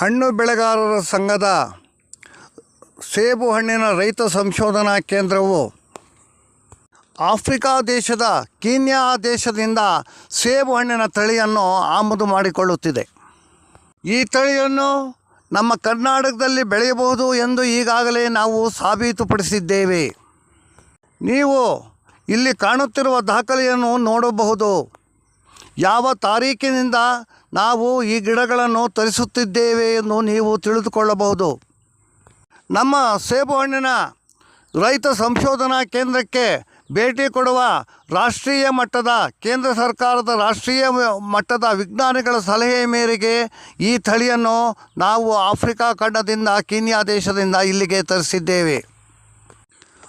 ಹಣ್ಣು ಬೆಳೆಗಾರರ ಸಂಘದ ಸೇಬು ಹಣ್ಣಿನ ರೈತ ಸಂಶೋಧನಾ ಕೇಂದ್ರವು ಆಫ್ರಿಕಾ ದೇಶದ ಕೀನ್ಯಾ ದೇಶದಿಂದ ಸೇಬು ಹಣ್ಣಿನ ತಳಿಯನ್ನು ಆಮದು ಮಾಡಿಕೊಳ್ಳುತ್ತಿದೆ. ಈ ತಳಿಯನ್ನು ನಮ್ಮ ಕರ್ನಾಟಕದಲ್ಲಿ ಬೆಳೆಯಬಹುದು ಎಂದು ಈಗಾಗಲೇ ನಾವು ಸಾಬೀತುಪಡಿಸಿದ್ದೇವೆ. ನೀವು ಇಲ್ಲಿ ಕಾಣುತ್ತಿರುವ ದಾಖಲೆಯನ್ನು ನೋಡಬಹುದು. ಯಾವ ತಾರೀಕಿನಿಂದ ನಾವು ಈ ಗಿಡಗಳನ್ನು ತರಿಸುತ್ತಿದ್ದೇವೆ ಎಂದು ನೀವು ತಿಳಿದುಕೊಳ್ಳಬಹುದು. ನಮ್ಮ ಸೇಬು ಹಣ್ಣಿನ ರೈತ ಸಂಶೋಧನಾ ಕೇಂದ್ರಕ್ಕೆ ಭೇಟಿ ಕೊಡುವ ರಾಷ್ಟ್ರೀಯ ಮಟ್ಟದ, ಕೇಂದ್ರ ಸರ್ಕಾರದ ರಾಷ್ಟ್ರೀಯ ಮಟ್ಟದ ವಿಜ್ಞಾನಿಗಳ ಸಲಹೆ ಮೇರೆಗೆ ಈ ತಳಿಯನ್ನು ನಾವು ಆಫ್ರಿಕಾ ಖಂಡದಿಂದ, ಕೀನ್ಯಾ ದೇಶದಿಂದ ಇಲ್ಲಿಗೆ ತರಿಸಿದ್ದೇವೆ.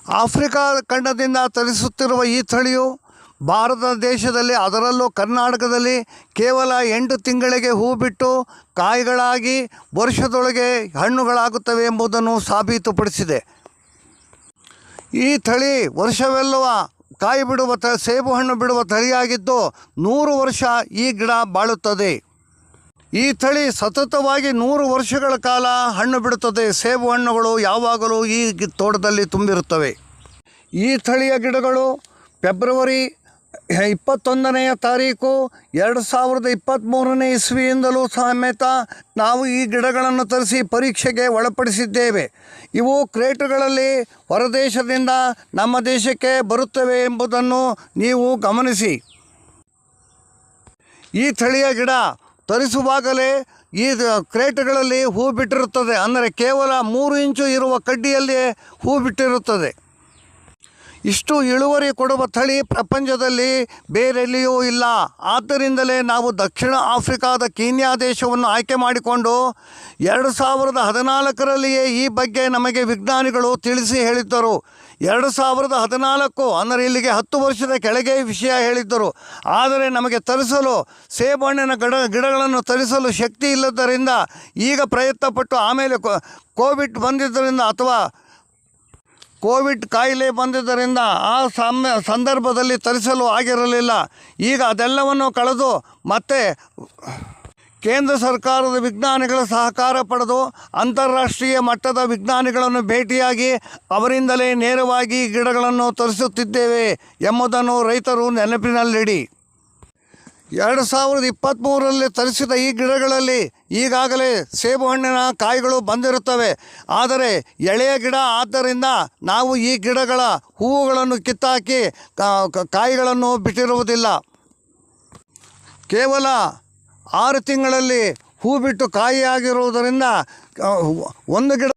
ಆಫ್ರಿಕಾ ಖಂಡದಿಂದ ತರಿಸುತ್ತಿರುವ ಈ ತಳಿಯು ಭಾರತ ದೇಶದಲ್ಲಿ ಅದರಲ್ಲೂ ಕರ್ನಾಟಕದಲ್ಲಿ ಕೇವಲ ಎಂಟು ತಿಂಗಳಿಗೆ ಹೂ ಬಿಟ್ಟು ಕಾಯಿಗಳಾಗಿ ವರ್ಷದೊಳಗೆ ಹಣ್ಣುಗಳಾಗುತ್ತವೆ ಎಂಬುದನ್ನು ಸಾಬೀತುಪಡಿಸಿದೆ. ಈ ತಳಿ ವರ್ಷವೆಲ್ಲವ ಕಾಯಿ ಬಿಡುವ ತ, ಸೇಬು ಹಣ್ಣು ಬಿಡುವ ತಳಿಯಾಗಿದ್ದು ನೂರು ವರ್ಷ ಈ ಗಿಡ ಬಾಳುತ್ತದೆ. ಈ ತಳಿ ಸತತವಾಗಿ ನೂರು ವರ್ಷಗಳ ಕಾಲ ಹಣ್ಣು ಬಿಡುತ್ತದೆ. ಸೇಬು ಹಣ್ಣುಗಳು ಯಾವಾಗಲೂ ಈ ತೋಟದಲ್ಲಿ ತುಂಬಿರುತ್ತವೆ. ಈ ತಳಿಯ ಗಿಡಗಳು ಫೆಬ್ರವರಿ ಇಪ್ಪತ್ತೊಂದನೆಯ ತಾರೀಕು ಎರಡು ಸಾವಿರದ ಇಪ್ಪತ್ತ್ಮೂರನೇ ಇಸ್ವಿಯಿಂದಲೂ ಸಮೇತ ನಾವು ಈ ಗಿಡಗಳನ್ನು ತರಿಸಿ ಪರೀಕ್ಷೆಗೆ ಒಳಪಡಿಸಿದ್ದೇವೆ. ಇವು ಕ್ರೇಟುಗಳಲ್ಲಿ ಹೊರದೇಶದಿಂದ ನಮ್ಮ ದೇಶಕ್ಕೆ ಬರುತ್ತವೆ ಎಂಬುದನ್ನು ನೀವು ಗಮನಿಸಿ. ಈ ತಳಿಯ ಗಿಡ ತರಿಸುವಾಗಲೇ ಈ ಕ್ರೇಟುಗಳಲ್ಲಿ ಹೂ ಬಿಟ್ಟಿರುತ್ತದೆ. ಅಂದರೆ ಕೇವಲ ಮೂರು ಇಂಚು ಇರುವ ಕಡ್ಡಿಯಲ್ಲಿ ಹೂ ಬಿಟ್ಟಿರುತ್ತದೆ. ಇಷ್ಟು ಇಳುವರಿ ಕೊಡುವ ತಳಿ ಪ್ರಪಂಚದಲ್ಲಿ ಬೇರೆಲ್ಲಿಯೂ ಇಲ್ಲ. ಆದ್ದರಿಂದಲೇ ನಾವು ದಕ್ಷಿಣ ಆಫ್ರಿಕಾದ ಕೀನ್ಯಾ ದೇಶವನ್ನು ಆಯ್ಕೆ ಮಾಡಿಕೊಂಡು ಎರಡು ಸಾವಿರದ ಹದಿನಾಲ್ಕರಲ್ಲಿಯೇ ಈ ಬಗ್ಗೆ ನಮಗೆ ವಿಜ್ಞಾನಿಗಳು ತಿಳಿಸಿ ಹೇಳಿದ್ದರು. ಎರಡು ಸಾವಿರದ ಹದಿನಾಲ್ಕು ಅಂದರೆ ಇಲ್ಲಿಗೆ ಹತ್ತು ವರ್ಷದ ಕೆಳಗೆ ವಿಷಯ ಹೇಳಿದ್ದರು. ಆದರೆ ನಮಗೆ ತರಿಸಲು ಸೇಬಣ್ಣಿನ ಗಿಡ, ಗಿಡಗಳನ್ನು ತರಿಸಲು ಶಕ್ತಿ ಇಲ್ಲದರಿಂದ ಈಗ ಪ್ರಯತ್ನಪಟ್ಟು ಆಮೇಲೆ ಕೋವಿಡ್ ಬಂದಿದ್ದರಿಂದ ಅಥವಾ ಕೋವಿಡ್ ಕಾಯಿಲೆ ಬಂದಿದ್ದರಿಂದ ಆ ಸಮಯ ಸಂದರ್ಭದಲ್ಲಿ ತರಿಸಲು ಆಗಿರಲಿಲ್ಲ. ಈಗ ಅದೆಲ್ಲವನ್ನು ಕಳೆದು ಮತ್ತೆ ಕೇಂದ್ರ ಸರ್ಕಾರದ ವಿಜ್ಞಾನಿಗಳ ಸಹಕಾರ ಪಡೆದು ಅಂತಾರಾಷ್ಟ್ರೀಯ ಮಟ್ಟದ ವಿಜ್ಞಾನಿಗಳನ್ನು ಭೇಟಿಯಾಗಿ ಅವರಿಂದಲೇ ನೇರವಾಗಿ ಗಿಡಗಳನ್ನು ತರಿಸುತ್ತಿದ್ದೇವೆ ಎಂಬುದನ್ನು ರೈತರು ನೆನಪಿನಲ್ಲಿಡಿ. ಎರಡು ಸಾವಿರದ ಇಪ್ಪತ್ತ್ಮೂರರಲ್ಲಿ ತರಿಸಿದ ಈ ಗಿಡಗಳಲ್ಲಿ ಈಗಾಗಲೇ ಸೇಬು ಹಣ್ಣಿನ ಕಾಯಿಗಳು ಬಂದಿರುತ್ತವೆ. ಆದರೆ ಎಳೆಯ ಗಿಡ ಆದ್ದರಿಂದ ನಾವು ಈ ಗಿಡಗಳ ಹೂವುಗಳನ್ನು ಕಿತ್ತಾಕಿ ಕಾಯಿಗಳನ್ನು ಬಿಟ್ಟಿರುವುದಿಲ್ಲ. ಕೇವಲ ಆರು ತಿಂಗಳಲ್ಲಿ ಹೂ ಬಿಟ್ಟು ಕಾಯಿಯಾಗಿರುವುದರಿಂದ ಒಂದು ಗಿಡ